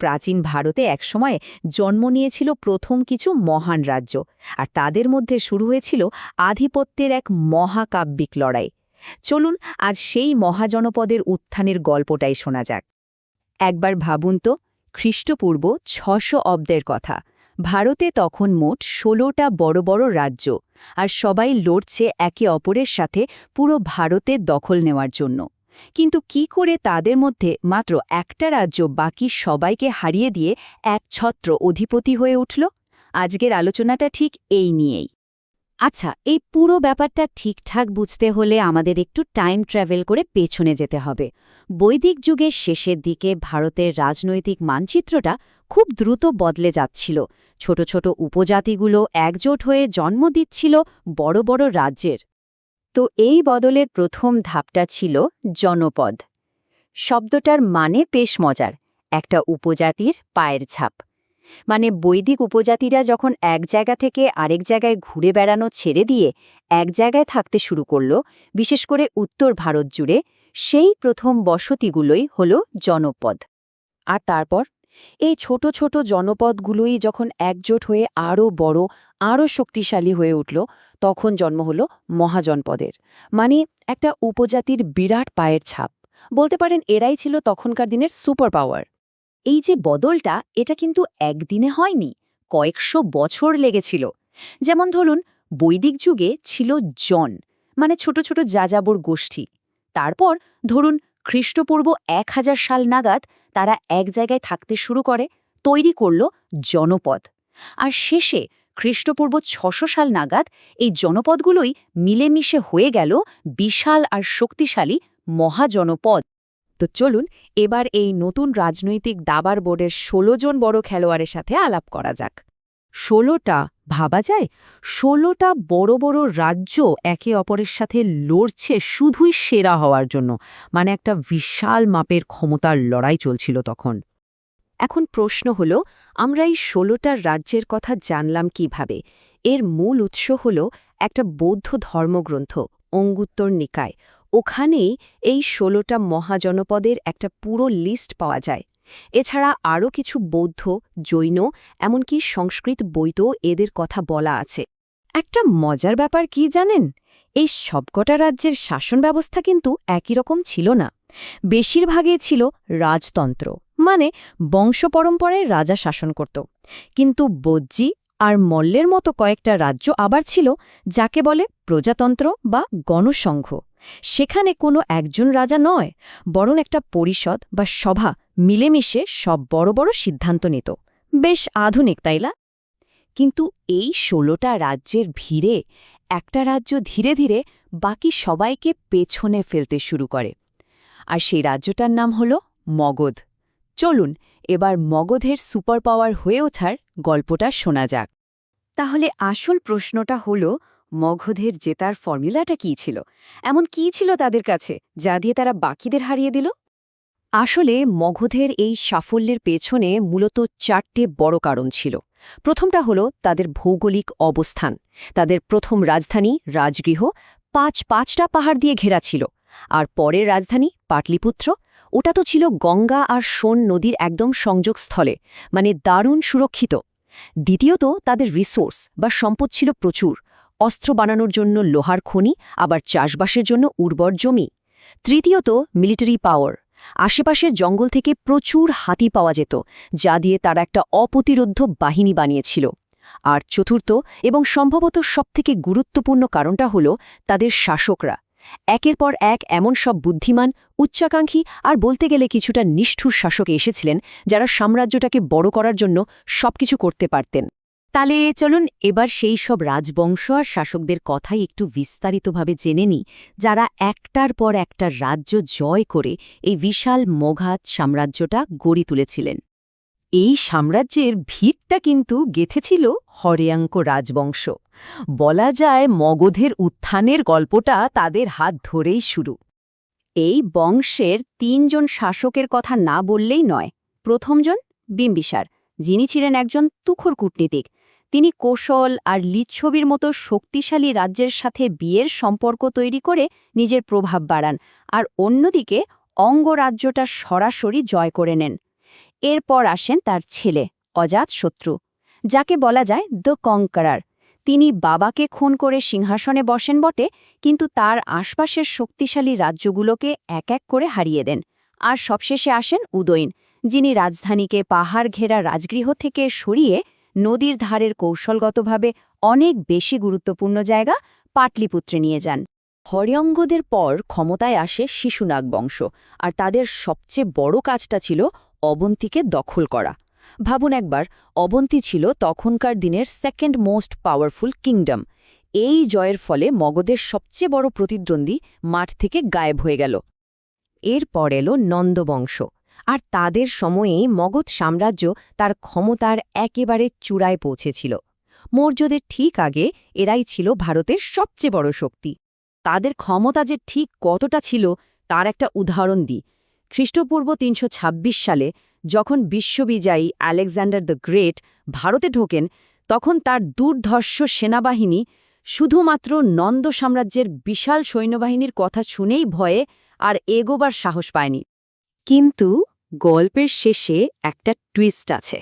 প্রাচীন ভারতে একসময় জন্ম নিয়েছিল প্রথম কিছু মহান রাজ্য, আর তাদের মধ্যে শুরু হয়েছিল আধিপত্যের এক মহাকাব্যিক লড়াই। চলুন আজ সেই মহাজনপদের উত্থানের গল্পটাই শোনা যাক। একবার ভাবুন তো, খ্রিস্টপূর্ব ছশো অব্দের কথা। ভারতে তখন মোট ষোলোটা বড় বড় রাজ্য, আর সবাই লড়ছে একে অপরের সাথে পুরো ভারতের দখল নেওয়ার জন্য। কিন্তু কি করে তাদের মধ্যে মাত্র একটা রাজ্য বাকি সবাইকে হারিয়ে দিয়ে এক ছত্র অধিপতি হয়ে উঠল? আজকের আলোচনাটা ঠিক এই নিয়েই। আচ্ছা এই পুরো ব্যাপারটা ঠিকঠাক বুঝতে হলে আমাদের একটু টাইম ট্র্যাভেল করে পেছনে যেতে হবে। বৈদিক যুগের শেষের দিকে ভারতের রাজনৈতিক মানচিত্রটা খুব দ্রুত বদলে যাচ্ছিল। ছোট ছোট উপজাতিগুলো একজোট হয়ে জন্ম দিচ্ছিল বড় বড় রাজ্যের। তো এই বদলের প্রথম ধাপটা ছিল জনপদ। শব্দটার মানে বেশ মজার, একটা উপজাতির পায়ের ছাপ। মানে বৈদিক উপজাতিরা যখন এক জায়গা থেকে আরেক জায়গায় ঘুরে বেড়ানো ছেড়ে দিয়ে এক জায়গায় থাকতে শুরু করল, বিশেষ করে উত্তর ভারত জুড়ে, সেই প্রথম বসতিগুলোই হল জনপদ। আর তারপর? এই ছোট ছোট জনপদগুলোই যখন একজোট হয়ে আরও বড় আরও শক্তিশালী হয়ে উঠল, তখন জন্ম হল মহাজনপদের। মানে একটা উপজাতির বিরাট পায়ের ছাপ। বলতে পারেন এরাই ছিল তখনকার দিনের সুপার পাওয়ার এই যে বদলটা, এটা কিন্তু একদিনে হয়নি, কয়েকশো বছর লেগেছিল। যেমন ধরুন, বৈদিক যুগে ছিল জন মানে ছোট ছোট যাযাবর গোষ্ঠী। তারপর ধরুন, খ্রিস্টপূর্ব এক হাজার সাল নাগাদ তারা এক জায়গায় থাকতে শুরু করে, তৈরি করল জনপদ। আর শেষে, খ্রিস্টপূর্ব ছশো সাল নাগাদ, এই জনপদগুলোই মিলেমিশে হয়ে গেল বিশাল আর শক্তিশালী মহাজনপদ। তো চলুন, এবার এই নতুন রাজনৈতিক দাবার বোর্ডের ১৬ জন বড় খেলোয়াড়ের সাথে আলাপ করা যাক। ষোলোটা, ভাবা যায়? ষোলোটা বড় বড় রাজ্য একে অপরের সাথে লড়ছে শুধুই সেরা হওয়ার জন্য। মানে একটা বিশাল মাপের ক্ষমতার লড়াই চলছিল তখন। এখন প্রশ্ন হল, আমরা এই ষোলোটা রাজ্যের কথা জানলাম কীভাবে? এর মূল উৎস হল একটা বৌদ্ধ ধর্মগ্রন্থ, অঙ্গুত্তর নিকায়। ওখানেই এই ষোলোটা মহাজনপদের একটা পুরো লিস্ট পাওয়া যায়। এছাড়া আরও কিছু বৌদ্ধ, জৈন, এমনকি সংস্কৃত বইতেও এদের কথা বলা আছে। একটা মজার ব্যাপার কি জানেন? এই সবকটা রাজ্যের শাসন ব্যবস্থা কিন্তু একই রকম ছিল না। বেশিরভাগই ছিল রাজতন্ত্র মানে বংশ পরম্পরায় রাজা শাসন করত। কিন্তু বজ্জি আর মল্লের মতো কয়েকটা রাজ্য আবার ছিল যাকে বলে প্রজাতন্ত্র বা গণসংঘ। সেখানে কোনো একজন রাজা নয়, বরং একটা পরিষদ বা সভা মিলেমিশে সব বড় বড় সিদ্ধান্ত নিত। বেশ আধুনিক তাইলা কিন্তু এই ষোলোটা রাজ্যের ভিড়ে একটা রাজ্য ধীরে ধীরে বাকি সবাইকে পেছনে ফেলতে শুরু করে। আর সেই রাজ্যটার নাম হল মগধ। চলুন, এবার মগধের সুপার পাওয়ার হয়ে ওঠার গল্পটা শোনা যাক। তাহলে আসল প্রশ্নটা হল মগধের জেতার ফর্মুলাটা কী ছিল? এমন কী ছিল তাদের কাছে, যা দিয়ে তারা বাকিদের হারিয়ে দিল? আসলে মগধের এই সাফল্যের পেছনে মূলত চারটে বড় কারণ ছিল। প্রথমটা হল তাদের ভৌগোলিক অবস্থান। তাদের প্রথম রাজধানী, রাজগৃহ, পাঁচ পাঁচটা পাহাড় দিয়ে ঘেরা ছিল। আর পরের রাজধানী, পাটলিপুত্র, ওটা তো ছিল গঙ্গা আর সোন নদীর একদম সংযোগস্থলে মানে দারুণ সুরক্ষিত। দ্বিতীয়ত তাদের রিসোর্স বা সম্পদ ছিল প্রচুর। অস্ত্র বানানোর জন্য লোহার খনি, আবার চাষবাসের জন্য উর্বর জমি। তৃতীয়ত, মিলিটারি পাওয়ার। আশেপাশের জঙ্গল থেকে প্রচুর হাতি পাওয়া যেত, যা দিয়ে তারা একটা অপ্রতিরোধ্য বাহিনী বানিয়েছিল। আর চতুর্থ, এবং সম্ভবত সবথেকে গুরুত্বপূর্ণ কারণটা হল তাদের শাসকরা। একের পর এক এমন সব বুদ্ধিমান, উচ্চাকাঙ্ক্ষী, আর বলতে গেলে কিছুটা নিষ্ঠুর শাসকে এসেছিলেন, যারা সাম্রাজ্যটাকে বড় করার জন্য সবকিছু করতে পারতেন। তাহলে চলুন এবার সেই সব রাজবংশ আর শাসকদের কথাই একটু বিস্তারিতভাবে জেনে নিই, যারা একটার পর একটা রাজ্য জয় করে এই বিশাল মঘাত সাম্রাজ্যটা গড়ি তুলেছিলেন। এই সাম্রাজ্যের ভিড়টা কিন্তু গেথেছিল হরেয়াঙ্ক রাজবংশ। বলা যায় মগধের উত্থানের গল্পটা তাদের হাত ধরেই শুরু। এই বংশের তিনজন শাসকের কথা না বললেই নয়, প্রথমজন বিম্বিসার, যিনি ছিলেন একজন তুখর কূটনীতিক। তিনি কৌশল আর লিচ্ছবির মতো শক্তিশালী রাজ্যের সাথে বিয়ের সম্পর্ক তৈরি করে নিজের প্রভাব বাড়ান আর অন্যদিকে অঙ্গরাজ্যটা সরাসরি জয় করে নেন। এরপর আসেন তার ছেলে, অজাত শত্রু, যাকে বলা যায় দ্য কঙ্কারার তিনি বাবাকে খুন করে সিংহাসনে বসেন বটে, কিন্তু তার আশপাশের শক্তিশালী রাজ্যগুলোকে এক এক করে হারিয়ে দেন। আর সবশেষে আসেন উদয়ন, যিনি রাজধানীকে পাহাড় ঘেরা রাজগৃহ থেকে সরিয়ে নদীর ধারের কৌশলগতভাবে অনেক বেশি গুরুত্বপূর্ণ জায়গা পাটলিপুত্রে নিয়ে যান। হরিয়ঙ্গদের পর ক্ষমতায় আসে শিশুনাগ বংশ, আর তাদের সবচেয়ে বড় কাজটা ছিল অবন্তীকে দখল করা। ভাবুন একবার, অবন্তী ছিল তখনকার দিনের সেকেন্ড মোস্ট পাওয়ারফুল কিংডম এই জয়ের ফলে মগধের সবচেয়ে বড় প্রতিদ্বন্দ্বী মাঠ থেকে গায়েব হয়ে গেল। এরপর এলো নন্দবংশ আর তাদের সময়েই মগধ সাম্রাজ্য তার ক্ষমতার একেবারে চূড়ায় পৌঁছেছিল। মৌর্যদের ঠিক আগে এরাই ছিল ভারতের সবচেয়ে বড় শক্তি। তাদের ক্ষমতা যে ঠিক কতটা ছিল, তার একটা উদাহরণ দিই। খ্রিস্টপূর্ব তিনশো ছাব্বিশ সালে যখন বিশ্ববিজয়ী আলেকজান্ডার দ্য গ্রেট ভারতে ঢোকেন, তখন তার দুর্ধর্ষ সেনাবাহিনী শুধুমাত্র নন্দ সাম্রাজ্যের বিশাল সৈন্যবাহিনীর কথা শুনেই ভয়ে আর এগোবার সাহস পায়নি। কিন্তু গল্পের শেষে একটা টুইস্ট আছে।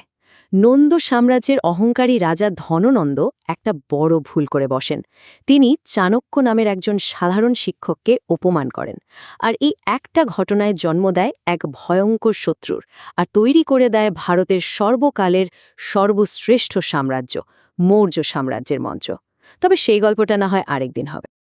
নন্দ সাম্রাজ্যের অহংকারী রাজা ধননন্দ একটা বড় ভুল করে বসেন। তিনি চাণক্য নামের একজন সাধারণ শিক্ষককে অপমান করেন। আর এই একটা ঘটনায় জন্ম দেয় এক ভয়ঙ্কর শত্রুর আর তৈরি করে দেয় ভারতের সর্বকালের সর্বশ্রেষ্ঠ সাম্রাজ্য, মৌর্য সাম্রাজ্যের মঞ্চ। তবে সেই গল্পটা না হয় আরেকদিন হবে।